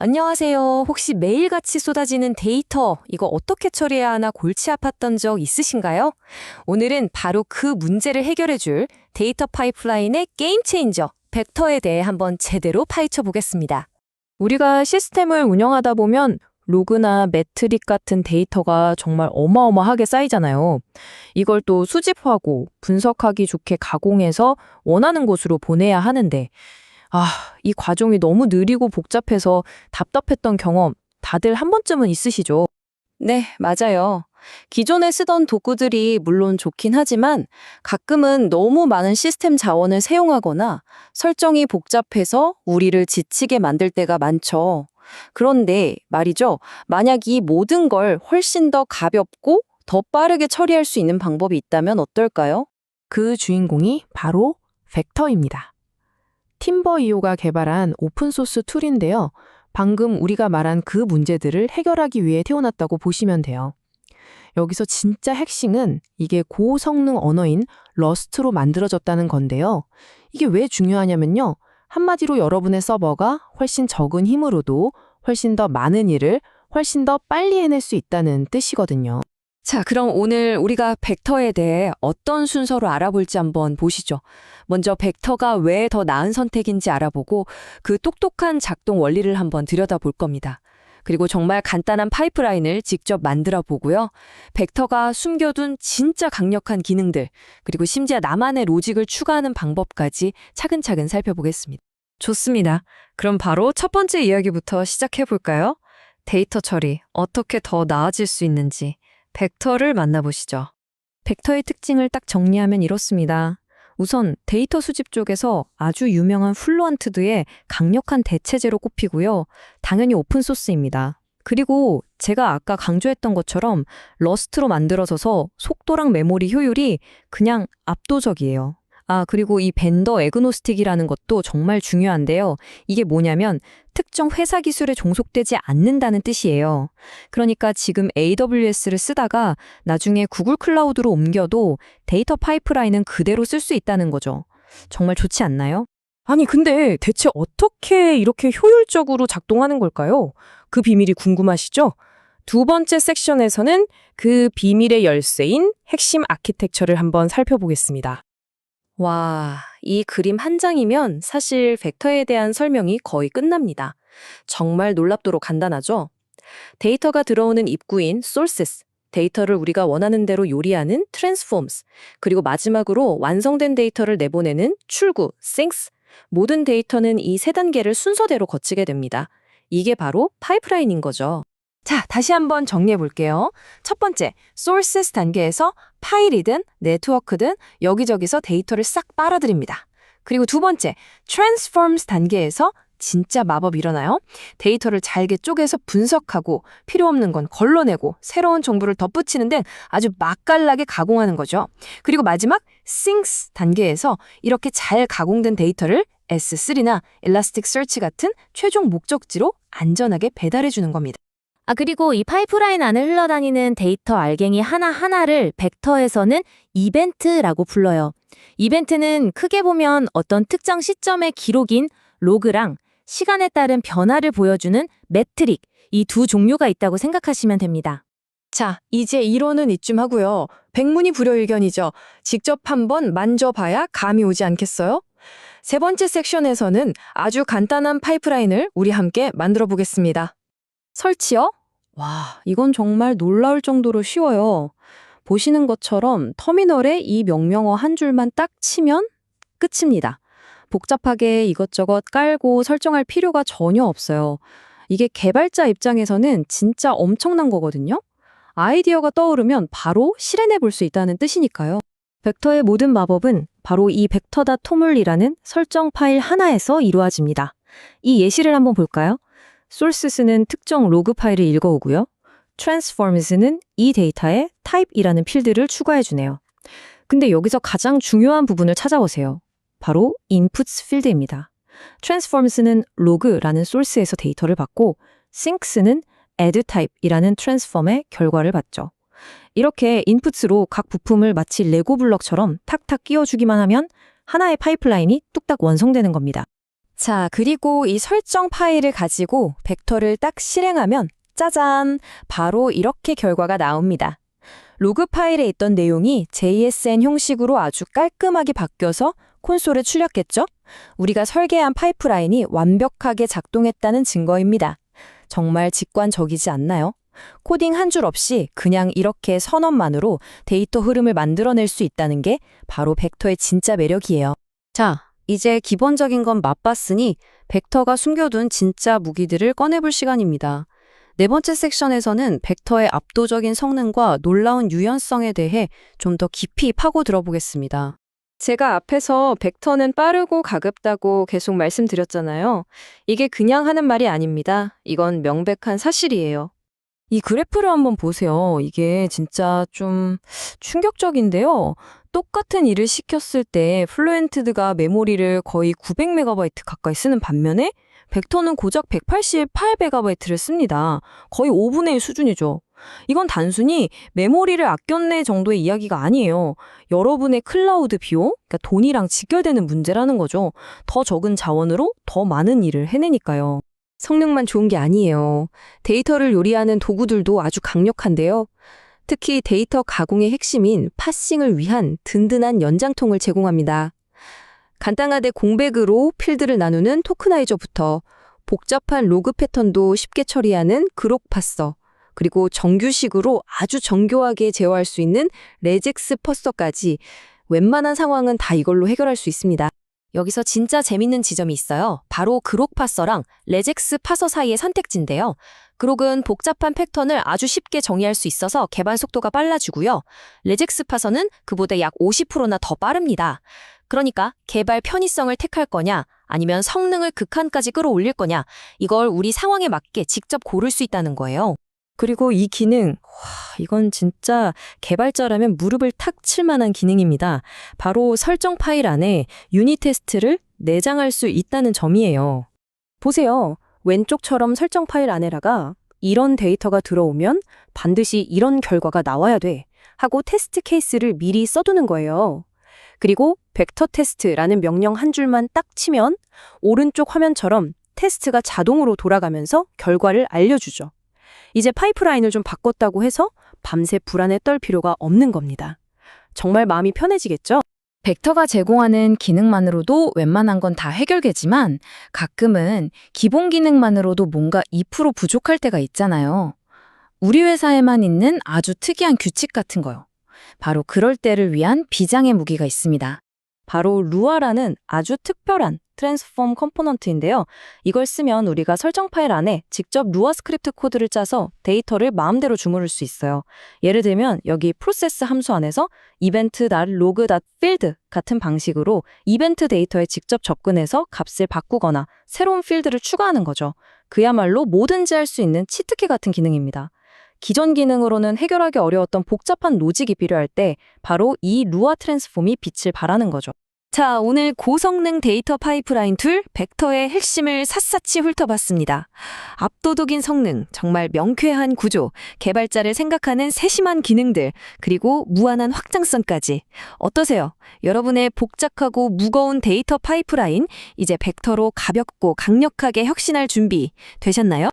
안녕하세요. 혹시 매일같이 쏟아지는 데이터, 이거 어떻게 처리해야 하나 골치 아팠던 적 있으신가요? 오늘은 바로 그 문제를 해결해줄 데이터 파이프라인의 게임 체인저, 벡터에 대해 한번 제대로 파헤쳐 보겠습니다. 우리가 시스템을 운영하다 보면 로그나 매트릭 같은 데이터가 정말 어마어마하게 쌓이잖아요. 이걸 또 수집하고 분석하기 좋게 가공해서 원하는 곳으로 보내야 하는데, 아, 이 과정이 너무 느리고 복잡해서 답답했던 경험 다들 한 번쯤은 있으시죠? 네, 맞아요. 기존에 쓰던 도구들이 물론 좋긴 하지만 가끔은 너무 많은 시스템 자원을 사용하거나 설정이 복잡해서 우리를 지치게 만들 때가 많죠. 그런데 말이죠. 만약 이 모든 걸 훨씬 더 가볍고 더 빠르게 처리할 수 있는 방법이 있다면 어떨까요? 그 주인공이 바로 벡터입니다. 팀버이오가 개발한 오픈소스 툴인데요. 방금 우리가 말한 그 문제들을 해결하기 위해 태어났다고 보시면 돼요. 여기서 진짜 핵심은 이게 고성능 언어인 러스트로 만들어졌다는 건데요. 이게 왜 중요하냐면요. 한마디로 여러분의 서버가 훨씬 적은 힘으로도 훨씬 더 많은 일을 훨씬 더 빨리 해낼 수 있다는 뜻이거든요. 자, 그럼 오늘 우리가 벡터에 대해 어떤 순서로 알아볼지 한번 보시죠. 먼저 벡터가 왜 더 나은 선택인지 알아보고 그 똑똑한 작동 원리를 한번 들여다볼 겁니다. 그리고 정말 간단한 파이프라인을 직접 만들어 보고요. 벡터가 숨겨둔 진짜 강력한 기능들, 그리고 심지어 나만의 로직을 추가하는 방법까지 차근차근 살펴보겠습니다. 좋습니다. 그럼 바로 첫 번째 이야기부터 시작해 볼까요? 데이터 처리, 어떻게 더 나아질 수 있는지. 벡터를 만나보시죠. 벡터의 특징을 딱 정리하면 이렇습니다. 우선 데이터 수집 쪽에서 아주 유명한 플루언트드의 강력한 대체제로 꼽히고요. 당연히 오픈소스입니다. 그리고 제가 아까 강조했던 것처럼 러스트로 만들어져서 속도랑 메모리 효율이 그냥 압도적이에요. 아, 그리고 이 벤더 에그노스틱이라는 것도 정말 중요한데요. 이게 뭐냐면 특정 회사 기술에 종속되지 않는다는 뜻이에요. 그러니까 지금 AWS를 쓰다가 나중에 구글 클라우드로 옮겨도 데이터 파이프라인은 그대로 쓸 수 있다는 거죠. 정말 좋지 않나요? 아니, 근데 대체 어떻게 이렇게 효율적으로 작동하는 걸까요? 그 비밀이 궁금하시죠? 두 번째 섹션에서는 그 비밀의 열쇠인 핵심 아키텍처를 한번 살펴보겠습니다. 와, 이 그림 한 장이면 사실 벡터에 대한 설명이 거의 끝납니다. 정말 놀랍도록 간단하죠? 데이터가 들어오는 입구인 sources, 데이터를 우리가 원하는 대로 요리하는 transforms, 그리고 마지막으로 완성된 데이터를 내보내는 출구, sinks, 모든 데이터는 이 세 단계를 순서대로 거치게 됩니다. 이게 바로 파이프라인인 거죠. 자, 다시 한번 정리해 볼게요. 첫 번째, sources 단계에서 파일이든 네트워크든 여기저기서 데이터를 싹 빨아들입니다. 그리고 두 번째, transforms 단계에서 진짜 마법 일어나요. 데이터를 잘게 쪼개서 분석하고 필요 없는 건 걸러내고 새로운 정보를 덧붙이는 데는 아주 맛깔나게 가공하는 거죠. 그리고 마지막 sinks 단계에서 이렇게 잘 가공된 데이터를 S3나 Elasticsearch 같은 최종 목적지로 안전하게 배달해 주는 겁니다. 아, 그리고 이 파이프라인 안을 흘러다니는 데이터 알갱이 하나하나를 벡터에서는 이벤트라고 불러요. 이벤트는 크게 보면 어떤 특정 시점의 기록인 로그랑 시간에 따른 변화를 보여주는 매트릭, 이 두 종류가 있다고 생각하시면 됩니다. 자, 이제 이론은 이쯤 하고요. 백문이 불여일견이죠. 직접 한번 만져봐야 감이 오지 않겠어요? 세 번째 섹션에서는 아주 간단한 파이프라인을 우리 함께 만들어 보겠습니다. 설치요? 와, 이건 정말 놀라울 정도로 쉬워요. 보시는 것처럼 터미널에 이 명령어 한 줄만 딱 치면 끝입니다. 복잡하게 이것저것 깔고 설정할 필요가 전혀 없어요. 이게 개발자 입장에서는 진짜 엄청난 거거든요. 아이디어가 떠오르면 바로 실행해 볼 수 있다는 뜻이니까요. 벡터의 모든 마법은 바로 이 벡터다 토물이라는 설정 파일 하나에서 이루어집니다. 이 예시를 한번 볼까요? Sources는 특정 로그 파일을 읽어오고요. transforms는 이 데이터에 type이라는 필드를 추가해 주네요. 근데 여기서 가장 중요한 부분을 찾아오세요. 바로 inputs 필드입니다. transforms는 log라는 source에서 데이터를 받고 sinks는 add type이라는 transform의 결과를 받죠. 이렇게 인풋으로 각 부품을 마치 레고 블럭처럼 탁탁 끼워주기만 하면 하나의 파이프라인이 뚝딱 완성되는 겁니다. 자, 그리고 이 설정 파일을 가지고 벡터를 딱 실행하면 짜잔! 바로 이렇게 결과가 나옵니다. 로그 파일에 있던 내용이 JSN 형식으로 아주 깔끔하게 바뀌어서 콘솔에 출력했죠? 우리가 설계한 파이프라인이 완벽하게 작동했다는 증거입니다. 정말 직관적이지 않나요? 코딩 한 줄 없이 그냥 이렇게 선언만으로 데이터 흐름을 만들어낼 수 있다는 게 바로 벡터의 진짜 매력이에요. 자, 이제 기본적인 건 맛봤으니 벡터가 숨겨둔 진짜 무기들을 꺼내볼 시간입니다. 네 번째 섹션에서는 벡터의 압도적인 성능과 놀라운 유연성에 대해 좀 더 깊이 파고 들어보겠습니다. 제가 앞에서 벡터는 빠르고 가급다고 계속 말씀드렸잖아요. 이게 그냥 하는 말이 아닙니다. 이건 명백한 사실이에요. 이 그래프를 한번 보세요. 이게 진짜 좀 충격적인데요. 똑같은 일을 시켰을 때 플루엔트드가 메모리를 거의 900MB 가까이 쓰는 반면에 벡터는 고작 188MB를 씁니다. 거의 5분의 1 수준이죠. 이건 단순히 메모리를 아꼈네 정도의 이야기가 아니에요. 여러분의 클라우드 비용, 그러니까 돈이랑 직결되는 문제라는 거죠. 더 적은 자원으로 더 많은 일을 해내니까요. 성능만 좋은 게 아니에요. 데이터를 요리하는 도구들도 아주 강력한데요. 특히 데이터 가공의 핵심인 파싱을 위한 든든한 연장통을 제공합니다. 간단하게 공백으로 필드를 나누는 토크나이저부터 복잡한 로그 패턴도 쉽게 처리하는 그록 파서, 그리고 정규식으로 아주 정교하게 제어할 수 있는 레젝스 퍼서까지 웬만한 상황은 다 이걸로 해결할 수 있습니다. 여기서 진짜 재밌는 지점이 있어요. 바로 그록 파서랑 레젝스 파서 사이의 선택지인데요. 그록은 복잡한 패턴을 아주 쉽게 정의할 수 있어서 개발 속도가 빨라지고요. 레젝스 파서는 그보다 약 50%나 더 빠릅니다. 그러니까 개발 편의성을 택할 거냐, 아니면 성능을 극한까지 끌어올릴 거냐, 이걸 우리 상황에 맞게 직접 고를 수 있다는 거예요. 그리고 이 기능, 와, 이건 진짜 개발자라면 무릎을 탁 칠 만한 기능입니다. 바로 설정 파일 안에 유닛 테스트를 내장할 수 있다는 점이에요. 보세요. 왼쪽처럼 설정 파일 안에다가 이런 데이터가 들어오면 반드시 이런 결과가 나와야 돼. 하고 테스트 케이스를 미리 써두는 거예요. 그리고 벡터 테스트라는 명령 한 줄만 딱 치면 오른쪽 화면처럼 테스트가 자동으로 돌아가면서 결과를 알려주죠. 이제 파이프라인을 좀 바꿨다고 해서 밤새 불안에 떨 필요가 없는 겁니다. 정말 마음이 편해지겠죠? 벡터가 제공하는 기능만으로도 웬만한 건 다 해결되지만 가끔은 기본 기능만으로도 뭔가 2% 부족할 때가 있잖아요. 우리 회사에만 있는 아주 특이한 규칙 같은 거요. 바로 그럴 때를 위한 비장의 무기가 있습니다. 바로 루아라는 아주 특별한 트랜스폼 컴포넌트인데요. 이걸 쓰면 우리가 설정 파일 안에 직접 루아 스크립트 코드를 짜서 데이터를 마음대로 주무를 수 있어요. 예를 들면 여기 프로세스 함수 안에서 event.log.field 같은 방식으로 이벤트 데이터에 직접 접근해서 값을 바꾸거나 새로운 필드를 추가하는 거죠. 그야말로 뭐든지 할 수 있는 치트키 같은 기능입니다. 기존 기능으로는 해결하기 어려웠던 복잡한 로직이 필요할 때 바로 이 루아 트랜스폼이 빛을 발하는 거죠. 자, 오늘 고성능 데이터 파이프라인 툴 벡터의 핵심을 샅샅이 훑어봤습니다. 압도적인 성능, 정말 명쾌한 구조, 개발자를 생각하는 세심한 기능들, 그리고 무한한 확장성까지. 어떠세요? 여러분의 복잡하고 무거운 데이터 파이프라인, 이제 벡터로 가볍고 강력하게 혁신할 준비 되셨나요?